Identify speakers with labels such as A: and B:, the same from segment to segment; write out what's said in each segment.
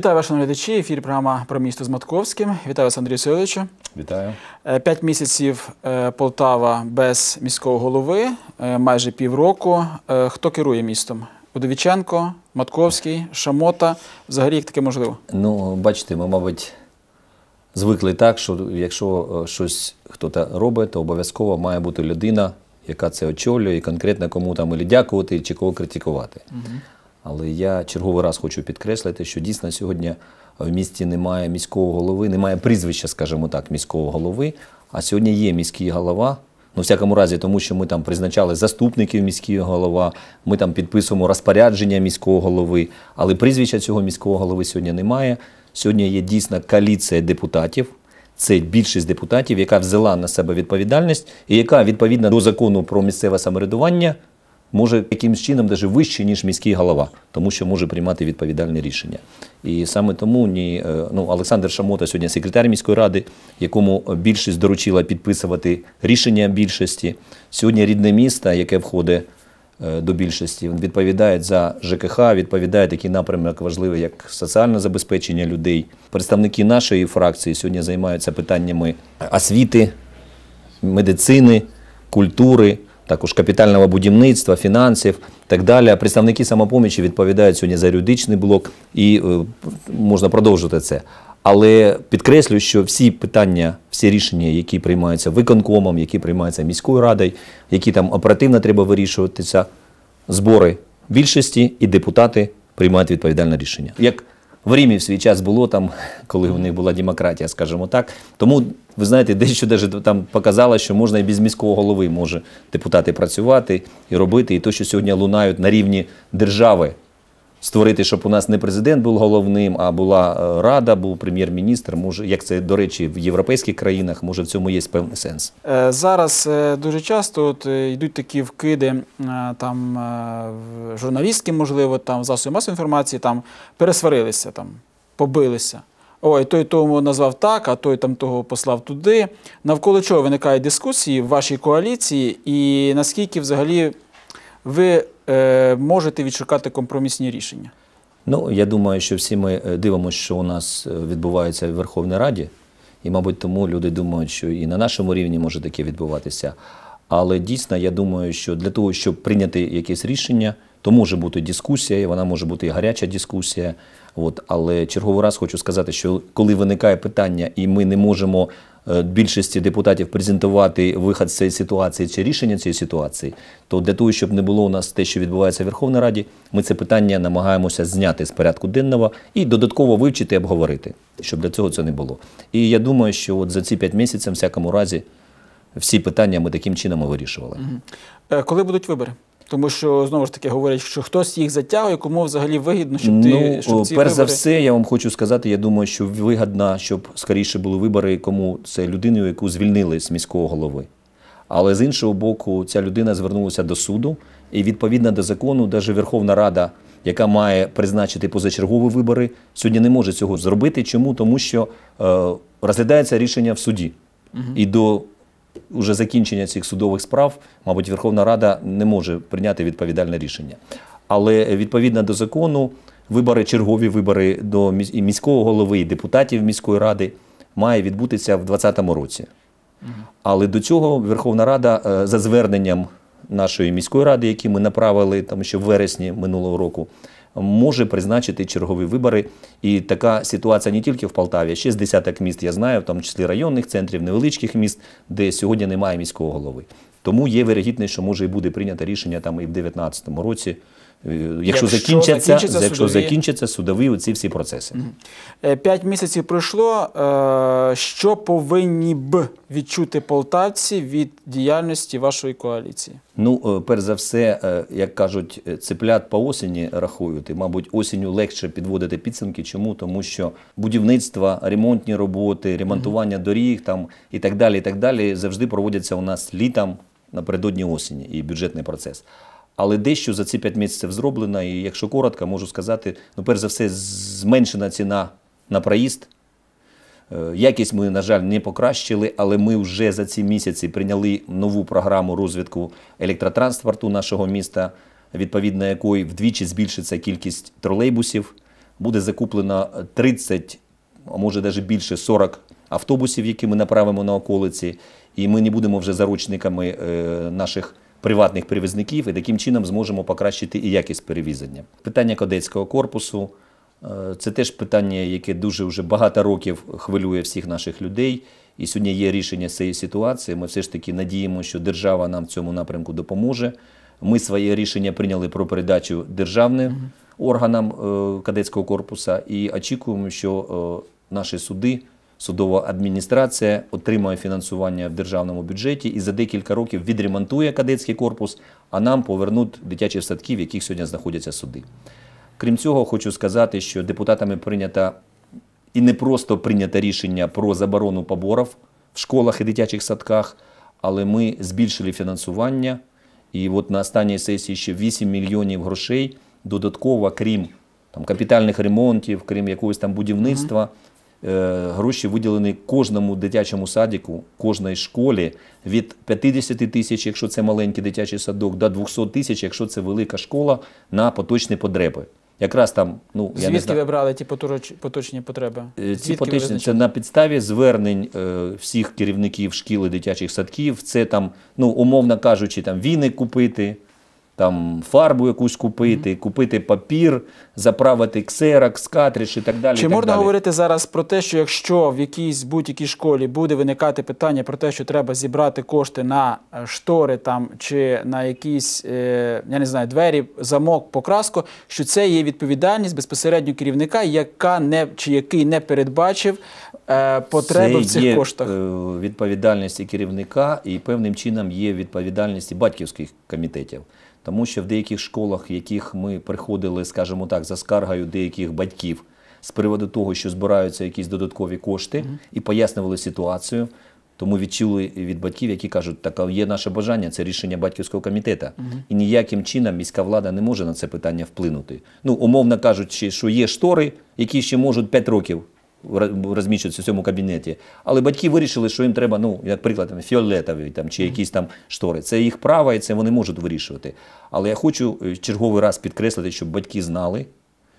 A: Вітаю вас, шановні глядачі. Ефір програма про місто з Матковським. Вітаю вас, Андрій Васильовичу.
B: Вітаю.
A: Е, П'ять місяців е, Полтава без міського голови, е, майже півроку. Хто керує містом? Удовіченко, Матковський, Шамота. Взагалі, як таке можливо?
B: Ну, бачите, ми, мабуть, звикли так, що якщо щось хтось робить, то обов'язково має бути людина, яка це очолює, і конкретно кому там і дякувати, чи кого критикувати. Але я черговий раз хочу підкреслити, що дійсно сьогодні в місті немає міського голови, немає прізвища, скажімо так, міського голови. А сьогодні є міський голова. Ну, всякому разі, тому що ми там призначали заступників міський голова, ми там підписуємо розпорядження міського голови, але прізвища цього міського голови сьогодні немає. Сьогодні є дійсно коаліція депутатів. Це більшість депутатів, яка взяла на себе відповідальність і яка відповідно до закону про місцеве самоврядування може якимось чином навіть вище, ніж міський голова, тому що може приймати відповідальне рішення. І саме тому ні, е, ну, Олександр Шамота сьогодні секретар міської ради, якому більшість доручила підписувати рішення більшості. Сьогодні рідне місто, яке входить е, до більшості, відповідає за ЖКХ, відповідає такий напрямок важливий, як соціальне забезпечення людей. Представники нашої фракції сьогодні займаються питаннями освіти, медицини, культури, також капітального будівництва, фінансів так далі. Представники самопомічі відповідають сьогодні за юридичний блок і е, можна продовжувати це. Але підкреслюю, що всі питання, всі рішення, які приймаються виконкомом, які приймаються міською радою, які там оперативно треба вирішуватися, збори більшості і депутати приймають відповідальне рішення. Як в Римі в свій час було там, коли в них була демократія, скажімо так. Тому ви знаєте, дещо навіть там показало, що можна і без міського голови може депутати працювати і робити. І то, що сьогодні лунають на рівні держави, створити, щоб у нас не президент був головним, а була е, рада, був прем'єр-міністр. Може, як це до речі, в європейських країнах, може в цьому є певний сенс.
A: Е, Зараз е, дуже часто от, йдуть такі вкиди там журналістки, можливо, там засоби масової інформації, там пересварилися, там, побилися. Ой, той тому назвав так, а той там того послав туди. Навколо чого виникають дискусії в вашій коаліції, і наскільки взагалі ви можете відшукати компромісні рішення?
B: Ну, я думаю, що всі ми е, дивимося, що у нас е, відбувається в Верховній Раді, і, мабуть, тому люди думають, що і на нашому рівні може таке відбуватися. Але дійсно, я думаю, що для того, щоб прийняти якесь рішення, то може бути дискусія, і вона може бути і гаряча дискусія. От, але черговий раз хочу сказати, що коли виникає питання, і ми не можемо е, більшості депутатів презентувати вихід з цієї ситуації чи рішення цієї ситуації, то для того, щоб не було у нас те, що відбувається в Верховній Раді, ми це питання намагаємося зняти з порядку денного і додатково вивчити обговорити, щоб для цього це не було. І я думаю, що от за ці п'ять місяців, всякому разі, всі питання ми таким чином вирішували.
A: Е, Коли будуть вибори? Тому що знову ж таки говорять, що хтось їх затягує, кому взагалі вигідно, щоб ти
B: ну,
A: щоб ці
B: перш за все, я вам хочу сказати, я думаю, що вигідно, щоб скоріше були вибори, кому це людиною, яку звільнили з міського голови. Але з іншого боку, ця людина звернулася до суду, і відповідно до закону, навіть Верховна Рада, яка має призначити позачергові вибори, сьогодні не може цього зробити. Чому? Тому що е, розглядається рішення в суді. І до уже закінчення цих судових справ, мабуть, Верховна Рада не може прийняти відповідальне рішення. Але відповідно до закону, вибори, чергові вибори до міського голови, і депутатів міської ради має відбутися в 2020 році. Але до цього Верховна Рада е, за зверненням нашої міської ради, які ми направили там ще в вересні минулого року, може призначити чергові вибори. І така ситуація не тільки в Полтаві, а ще з десяток міст я знаю, в тому числі районних центрів, невеличких міст, де сьогодні немає міського голови. Тому є вирогідність, що може і буде прийнято рішення там і в 2019 році, якщо,
A: Якщо
B: закінчаться,
A: закінчаться
B: якщо
A: судові-
B: закінчаться судові оці всі процеси.
A: Е, П'ять місяців пройшло. Е, Що повинні б відчути полтавці від діяльності вашої коаліції?
B: Ну, е, перш за все, як кажуть, цеплят по осені рахують. І, мабуть, осінню легше підводити підсумки. Чому? Тому що будівництво, ремонтні роботи, ремонтування доріг там і так далі, і так далі завжди проводяться у нас літом напередодні осені і бюджетний процес. Але дещо за ці 5 місяців зроблено, і якщо коротко, можу сказати, ну, перш за все, зменшена ціна на проїзд. Е, Якість ми, на жаль, не покращили, але ми вже за ці місяці прийняли нову програму розвитку електротранспорту нашого міста, відповідно якої вдвічі збільшиться кількість тролейбусів. буде закуплено 30, а може навіть більше 40 автобусів, які ми направимо на околиці, і ми не будемо вже заручниками е, наших приватних перевізників, і таким чином зможемо покращити і якість перевізання. Питання кадетського корпусу е, це теж питання, яке дуже вже багато років хвилює всіх наших людей. І сьогодні є рішення цієї ситуації. Ми все ж таки надіємо, що держава нам в цьому напрямку допоможе. Ми своє рішення прийняли про передачу державним органам е, кадетського корпусу і очікуємо, що е, наші суди, судова адміністрація отримає фінансування в державному бюджеті і за декілька років відремонтує кадетський корпус, а нам повернуть дитячі садки, в яких сьогодні знаходяться суди. Крім цього, хочу сказати, що депутатами прийнято і не просто прийнято рішення про заборону поборів в школах і дитячих садках, але ми збільшили фінансування. І от на останній сесії ще 8 мільйонів грошей додатково, крім там, капітальних ремонтів, крім якогось там будівництва, гроші виділені кожному дитячому садику, кожній школі від 50 тисяч, якщо це маленький дитячий садок, до 200 тисяч, якщо це велика школа, на поточні потреби. Якраз там, ну, я не
A: Звідки
B: знаю.
A: ви брали ті поточні потреби?
B: Е, Ці
A: Звідки
B: поточні це на підставі звернень е, всіх керівників шкіл і дитячих садків. Це там, ну умовно кажучи, там віник купити, там фарбу якусь купити, купити папір, заправити ксерокс, картридж і так далі.
A: Чи
B: і так
A: можна
B: далі.
A: говорити зараз про те, що якщо в якійсь будь-якій школі буде виникати питання про те, що треба зібрати кошти на е, штори там чи на якісь е, я не знаю двері, замок, покраску, що це є відповідальність безпосередньо керівника, яка не чи який не передбачив е, потреби
B: Це
A: в цих
B: є,
A: коштах?
B: відповідальність і керівника, і певним чином є відповідальність батьківських комітетів. Тому що в деяких школах, в яких ми приходили, скажімо так, за скаргою деяких батьків з приводу того, що збираються якісь додаткові кошти, і пояснювали ситуацію. Тому відчули від батьків, які кажуть, так є наше бажання, це рішення батьківського комітету. І ніяким чином міська влада не може на це питання вплинути. Ну, умовно кажучи, що є штори, які ще можуть 5 років ро- розміщуватися в цьому кабінеті. Але батьки вирішили, що їм треба, ну, як приклад, там, фіолетові там, чи якісь там штори. Це їх право і це вони можуть вирішувати. Але я хочу е, черговий раз підкреслити, щоб батьки знали,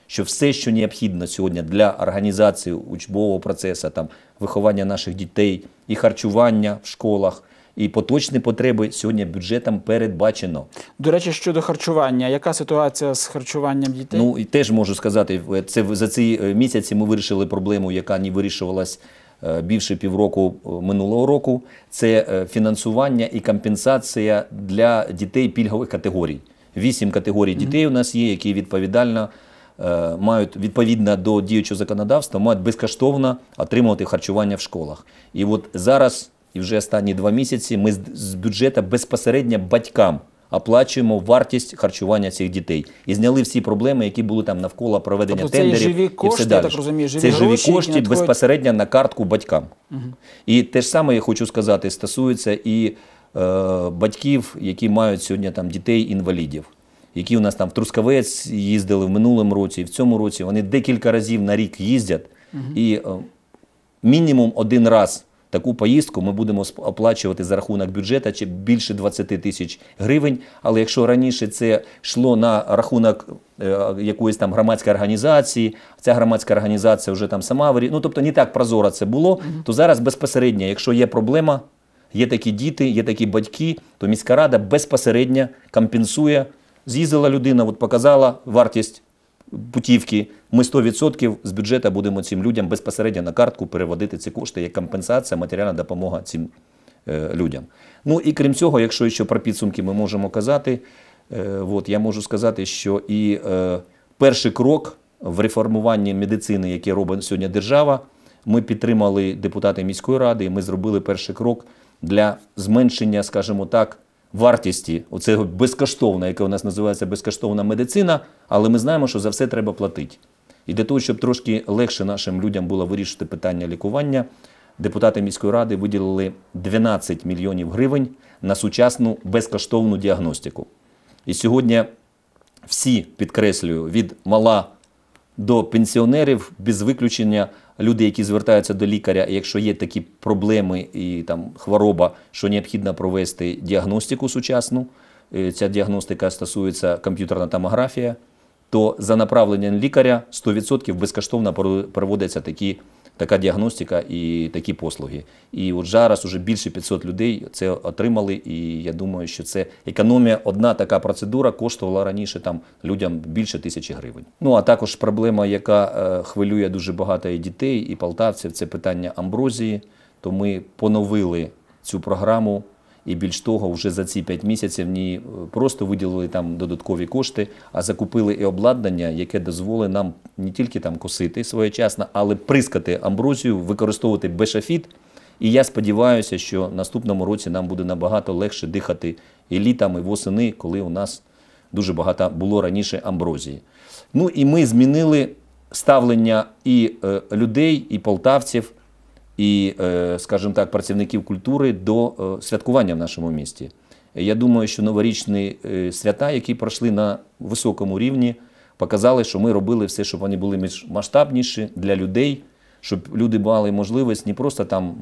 B: що все, що необхідно сьогодні для організації учбового процесу, там, виховання наших дітей, і харчування в школах, і поточні потреби сьогодні бюджетом передбачено.
A: До речі, щодо харчування, яка ситуація з харчуванням дітей?
B: Ну і теж можу сказати, це за ці е, місяці ми вирішили проблему, яка не вирішувалась е, більше півроку е, минулого року. Це фінансування і компенсація для дітей пільгових категорій. Вісім категорій дітей у нас є, які відповідально мають відповідно до діючого законодавства, мають безкоштовно отримувати харчування в школах. І от зараз, і вже останні два місяці, ми з- бюджету безпосередньо батькам оплачуємо вартість харчування цих дітей і зняли всі проблеми, які були там навколо проведення
A: Тобто це і
B: тендерів.
A: живі
B: і
A: кошти,
B: все далі.
A: так розумію, живі
B: це живі кошти
A: надходять-
B: безпосередньо на картку батькам. І те ж саме я хочу сказати, стосується і е, батьків, які мають сьогодні там дітей-інвалідів. Які у нас там в Трускавець їздили в минулому році, і в цьому році вони декілька разів на рік їздять. І е, мінімум один раз таку поїздку ми будемо оплачувати за рахунок бюджету чи більше 20 тисяч гривень. Але якщо раніше це йшло на рахунок е, якоїсь там громадської організації, ця громадська організація вже там сама вирі... ну тобто не так прозоро це було, то зараз безпосередньо, якщо є проблема, є такі діти, є такі батьки, то міська рада безпосередньо компенсує. З'їздила людина, от показала вартість путівки. Ми 100% з бюджету будемо цим людям безпосередньо на картку переводити ці кошти як компенсація, матеріальна допомога цим е, людям. Ну і крім цього, якщо ще про підсумки ми можемо казати, е, от, я можу сказати, що і е, перший крок в реформуванні медицини, яке робить сьогодні держава, ми підтримали депутати міської ради, і ми зробили перший крок для зменшення, скажімо так, вартісті оцього безкоштовна, яке у нас називається безкоштовна медицина, але ми знаємо, що за все треба платити. І для того, щоб трошки легше нашим людям було вирішити питання лікування, депутати міської ради виділили 12 мільйонів гривень на сучасну безкоштовну діагностику. І сьогодні всі, підкреслюю, від мала до пенсіонерів, без виключення люди, які звертаються до лікаря, якщо є такі проблеми і там хвороба, що необхідно провести діагностику сучасну. Е, Ця діагностика стосується комп'ютерна томографія, то за направленням лікаря 100% безкоштовно проводяться такі, така діагностика і такі послуги. І от зараз уже більше 500 людей це отримали, і я думаю, що це економія. Одна така процедура коштувала раніше там людям більше тисячі гривень. Ну а також проблема, яка е, хвилює дуже багато і дітей, і полтавців, це питання амброзії. То ми поновили цю програму. І більш того, вже за ці 5 місяців не просто виділили там додаткові кошти, а закупили і обладнання, яке дозволить нам не тільки там косити своєчасно, але прискати амброзію, використовувати бешафіт. І я сподіваюся, що наступному році нам буде набагато легше дихати і літом, і восени, коли у нас дуже багато було раніше амброзії. Ну і ми змінили ставлення і е, людей, і полтавців, і, е, скажімо так, працівників культури до е, святкування в нашому місті. Я думаю, що новорічні е, свята, які пройшли на високому рівні, показали, що ми робили все, щоб вони були масштабніші для людей, щоб люди мали можливість не просто там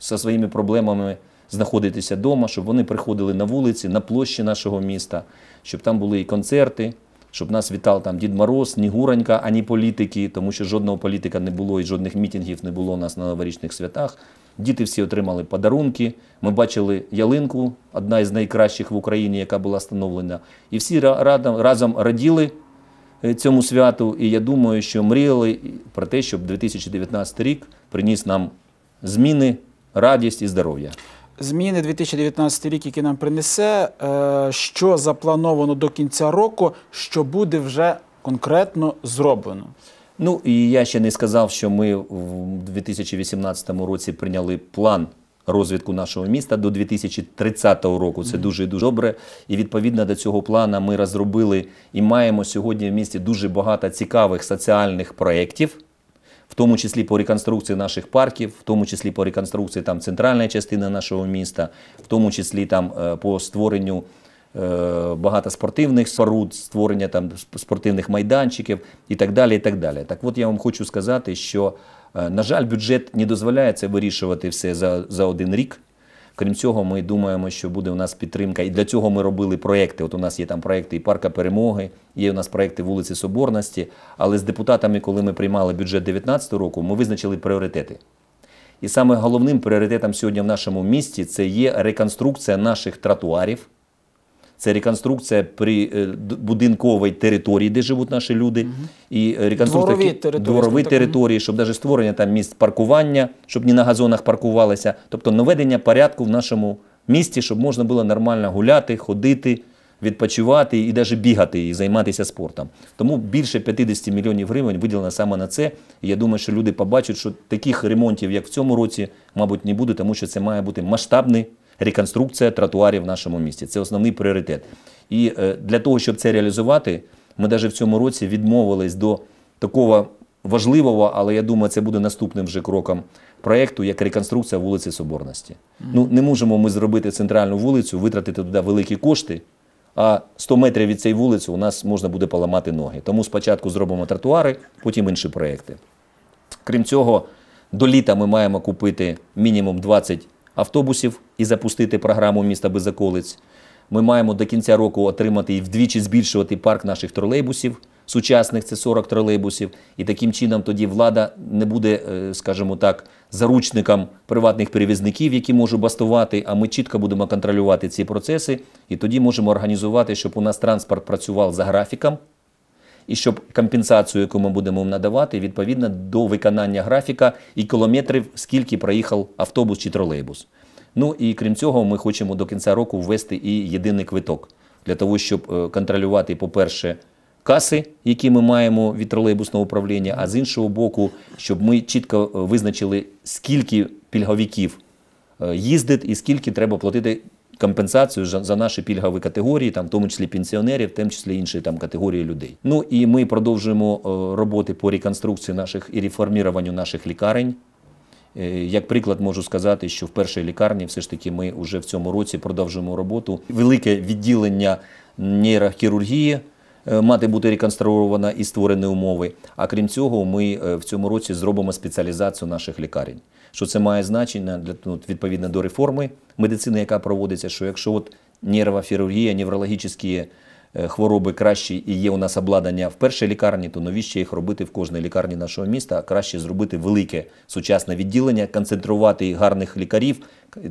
B: зі своїми проблемами знаходитися вдома, щоб вони приходили на вулиці, на площі нашого міста, щоб там були і концерти, щоб нас вітав там Дід Мороз, Снігуронька, а не політики, тому що жодного політика не було і жодних мітингів не було у нас на новорічних святах. Діти всі отримали подарунки. Ми бачили ялинку, одна із найкращих в Україні, яка була встановлена. І всі разом раділи е, цьому святу. І я думаю, що мріяли про те, щоб 2019 рік приніс нам зміни, радість і здоров'я.
A: Зміни 2019 рік, які нам принесе, е, що заплановано до кінця року, що буде вже конкретно зроблено.
B: Ну і я ще не сказав, що ми в 2018 році прийняли план розвитку нашого міста до 2030 року. Це дуже дуже добре. І відповідно до цього плану ми розробили і маємо сьогодні в місті дуже багато цікавих соціальних проєктів. В тому числі по реконструкції наших парків, в тому числі по реконструкції там центральної частини нашого міста, в тому числі там е, по створенню е, багато спортивних споруд, створення там сп- спортивних майданчиків і так далі. І так далі. Так от я вам хочу сказати, що, е, на жаль, бюджет не дозволяє це вирішувати все за, за один рік. Крім цього, ми думаємо, що буде у нас підтримка. І для цього ми робили проекти. От у нас є там проекти і парка перемоги, є у нас проекти вулиці Соборності. Але з депутатами, коли ми приймали бюджет 2019 року, ми визначили пріоритети. І саме головним пріоритетом сьогодні в нашому місті це є реконструкція наших тротуарів. Це реконструкція при е, будинковій території, де живуть наші люди, і е, реконструкція
A: Дворові території,
B: дворові території, щоб навіть створення там місць паркування, щоб не на газонах паркувалися. Тобто наведення порядку в нашому місті, щоб можна було нормально гуляти, ходити, відпочивати і навіть бігати і займатися спортом. Тому більше 50 мільйонів гривень виділено саме на це. І я думаю, що люди побачать, що таких ремонтів, як в цьому році, мабуть, не буде, тому що це має бути масштабний реконструкція тротуарів в нашому місті. Це основний пріоритет. І е, для того, щоб це реалізувати, ми навіть в цьому році відмовились до такого важливого, але я думаю, це буде наступним вже кроком проєкту, як реконструкція вулиці Соборності. Ну, не можемо ми зробити центральну вулицю, витратити туди великі кошти, а 100 метрів від цієї вулиці у нас можна буде поламати ноги. Тому спочатку зробимо тротуари, потім інші проєкти. Крім цього, до літа ми маємо купити мінімум 20 автобусів і запустити програму міста без околиць. Ми маємо до кінця року отримати і вдвічі збільшувати парк наших тролейбусів. Сучасних це 40 тролейбусів, і таким чином тоді влада не буде, е, скажімо так, заручником приватних перевізників, які можуть бастувати. А ми чітко будемо контролювати ці процеси, і тоді можемо організувати, щоб у нас транспорт працював за графіком, і щоб компенсацію, яку ми будемо надавати, відповідно до виконання графіка і кілометрів, скільки проїхав автобус чи тролейбус. Ну і крім цього, ми хочемо до кінця року ввести і єдиний квиток для того, щоб е, контролювати, по-перше, каси, які ми маємо від тролейбусного управління, а з іншого боку, щоб ми чітко е, визначили, скільки пільговиків е, їздить і скільки треба платити компенсацію за наші пільгові категорії, там, в тому числі пенсіонерів, в тому числі інші там, категорії людей. Ну і ми продовжуємо роботи по реконструкції наших і реформуванню наших лікарень. Е, Як приклад можу сказати, що в першій лікарні все ж таки ми вже в цьому році продовжуємо роботу. Велике відділення нейрохірургії е, мати бути реконструована і створені умови. А крім цього, ми е, в цьому році зробимо спеціалізацію наших лікарень. Що це має значення для ну, відповідно до реформи медицини, яка проводиться, що якщо от нейрохірургія, неврологічні хвороби кращі і є у нас обладнання в першій лікарні, то навіщо їх робити в кожній лікарні нашого міста, а краще зробити велике сучасне відділення, концентрувати гарних лікарів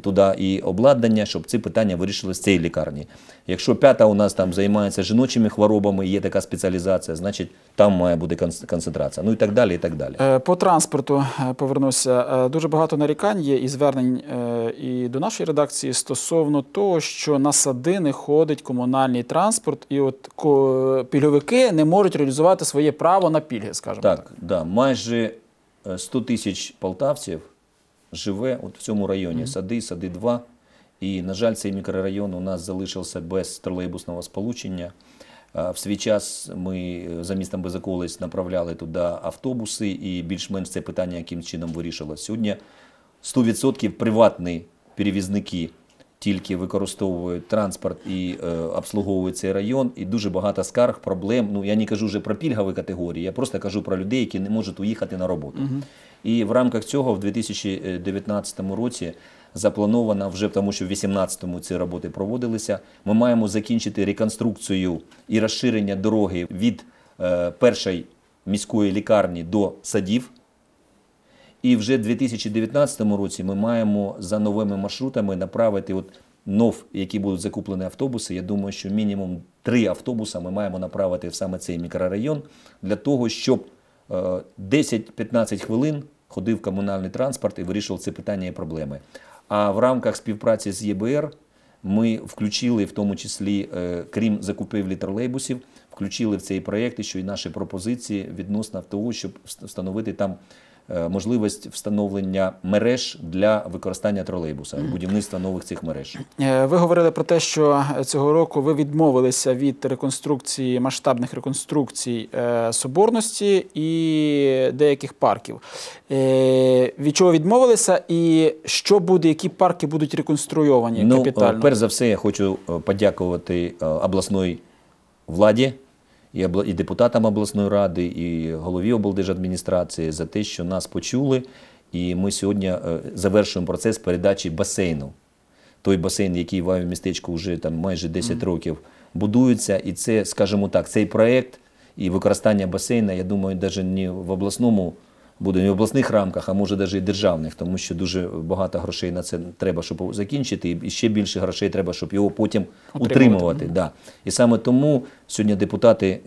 B: туди і обладнання, щоб ці питання вирішили з цієї лікарні. Якщо п'ята у нас там займається жіночими хворобами, є така спеціалізація, значить там має бути конц- концентрація. Ну і так далі. і так далі.
A: Е, По транспорту е, повернуся. Е, Дуже багато нарікань є і звернень е, і до нашої редакції стосовно того, що на сади не ходить комунальний транспорт, і от пільговики не можуть реалізувати своє право на пільги, скажімо так.
B: Так, да, майже е, 100 тисяч полтавців живе от в цьому районі. Сади, сади 2. І, на жаль, цей мікрорайон у нас залишився без тролейбусного сполучення. В свій час ми е, за містом Безоколець направляли туди автобуси, і більш-менш це питання яким чином вирішилося. Сьогодні 100% приватні перевізники тільки використовують транспорт і е, обслуговують цей район. І дуже багато скарг, проблем. Ну я не кажу вже про пільгові категорії, я просто кажу про людей, які не можуть уїхати на роботу. І в рамках цього в 2019 році заплановано вже тому, що в 2018 ці роботи проводилися. Ми маємо закінчити реконструкцію і розширення дороги від е, першої міської лікарні до садів. І вже в 2019 році ми маємо за новими маршрутами направити от нов, які будуть закуплені автобуси. Я думаю, що мінімум три автобуси ми маємо направити в саме цей мікрорайон для того, щоб е, 10-15 хвилин ходив комунальний транспорт і вирішував це питання і проблеми. А в рамках співпраці з ЄБР ми включили, в тому числі, е, крім закупівлі тролейбусів, включили в цей проєкт ще й наші пропозиції відносно того, щоб встановити там е, можливість встановлення мереж для використання тролейбуса, будівництва нових цих мереж.
A: Е, Ви говорили про те, що цього року ви відмовилися від реконструкції масштабних реконструкцій е, соборності і деяких парків. Е, Від чого відмовилися, і що буде, які парки будуть реконструйовані
B: Ну,
A: капітально?
B: е, перш за все, я хочу е, подякувати е, обласної владі і, і депутатам обласної ради, і голові облдержадміністрації за те, що нас почули. І ми сьогодні е, завершуємо процес передачі басейну. Той басейн, який в містечку вже там майже 10 років будується, і це, скажімо так, цей проект і використання басейна, я думаю, навіть не в обласному буде не в обласних рамках, а може навіть і державних, тому що дуже багато грошей на це треба, щоб закінчити, і ще більше грошей треба, щоб його потім
A: Утримувати.
B: утримувати. Да. І саме тому сьогодні депутати,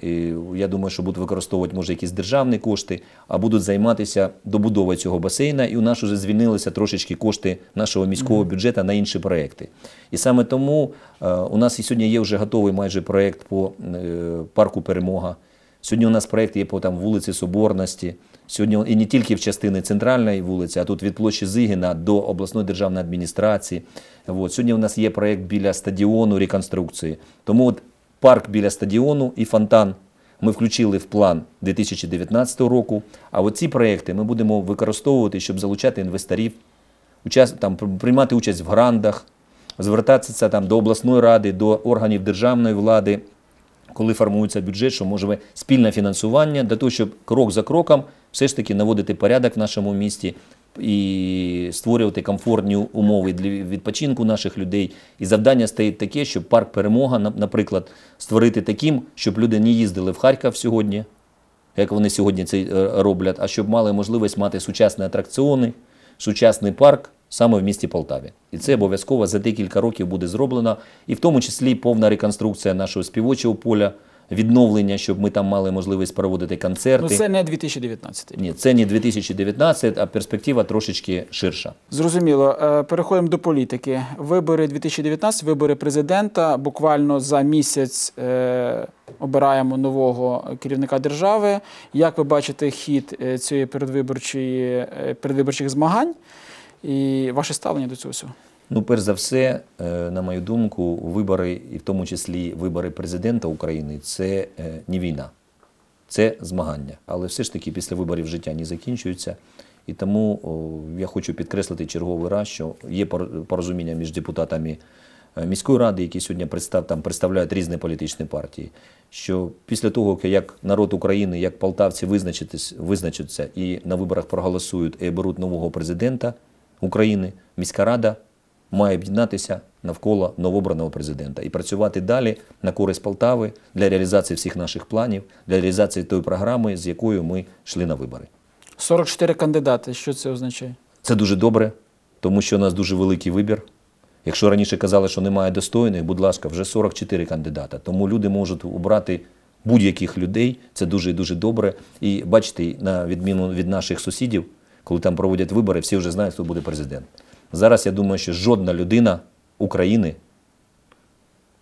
B: я думаю, що будуть використовувати може якісь державні кошти, а будуть займатися добудовою цього басейна. І у нас вже звільнилися трошечки кошти нашого міського бюджету на інші проекти. І саме тому е, у нас і сьогодні є вже готовий майже проект по е, парку Перемога. Сьогодні у нас проект є по там вулиці Соборності. Сьогодні і не тільки в частини центральної вулиці, а тут від площі Зигіна до обласної державної адміністрації. От. Сьогодні у нас є проект біля стадіону реконструкції. Тому от парк біля стадіону і фонтан ми включили в план 2019 року. А от ці проекти ми будемо використовувати, щоб залучати інвесторів, там, приймати участь в грандах, звертатися там, до обласної ради, до органів державної влади, коли формується бюджет, що може спільне фінансування для того, щоб крок за кроком все ж таки наводити порядок в нашому місті і створювати комфортні умови для відпочинку наших людей. І завдання стоїть таке, щоб парк перемога, на- наприклад, створити таким, щоб люди не їздили в Харків сьогодні, як вони сьогодні це е, роблять, а щоб мали можливість мати сучасні атракціони, сучасний парк саме в місті Полтаві. І це обов'язково за декілька років буде зроблено, і в тому числі повна реконструкція нашого співочого поля, відновлення, щоб ми там мали можливість проводити концерти.
A: Ну, це не 2019 рік.
B: Ні, це не 2019, а перспектива трошечки ширша.
A: Зрозуміло. Е, Переходимо до політики. Вибори 2019, вибори президента. Буквально за місяць е, обираємо нового керівника держави. Як ви бачите хід е, цієї передвиборчої передвиборчих змагань і ваше ставлення до цього всього?
B: Ну, перш за все, е, на мою думку, вибори, і в тому числі вибори президента України, це е, не війна, це змагання. Але все ж таки після виборів життя не закінчується. І тому я хочу підкреслити черговий раз, що є порозуміння між депутатами е, міської ради, які сьогодні представ, там, представляють різні політичні партії. Що після того, як народ України, як полтавці визначаться і на виборах проголосують і оберуть нового президента України, міська рада має об'єднатися навколо новообраного президента і працювати далі на користь Полтави для реалізації всіх наших планів, для реалізації тої програми, з якою ми йшли на вибори.
A: 44 кандидати. Що це означає?
B: Це дуже добре, тому що у нас дуже великий вибір. Якщо раніше казали, що немає достойних, будь ласка, вже 44 кандидата. Тому люди можуть обрати будь-яких людей. Це дуже і дуже добре. І бачите, на відміну від наших сусідів, коли там проводять вибори, всі вже знають, хто буде президент. Зараз я думаю, що жодна людина України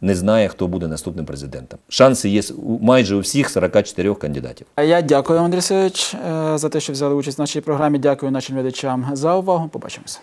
B: не знає, хто буде наступним президентом. Шанси є майже у всіх 44 кандидатів.
A: Я дякую, Андрій Васильович, е, за те, що взяли участь в нашій програмі. Дякую нашим глядачам за увагу. Побачимося.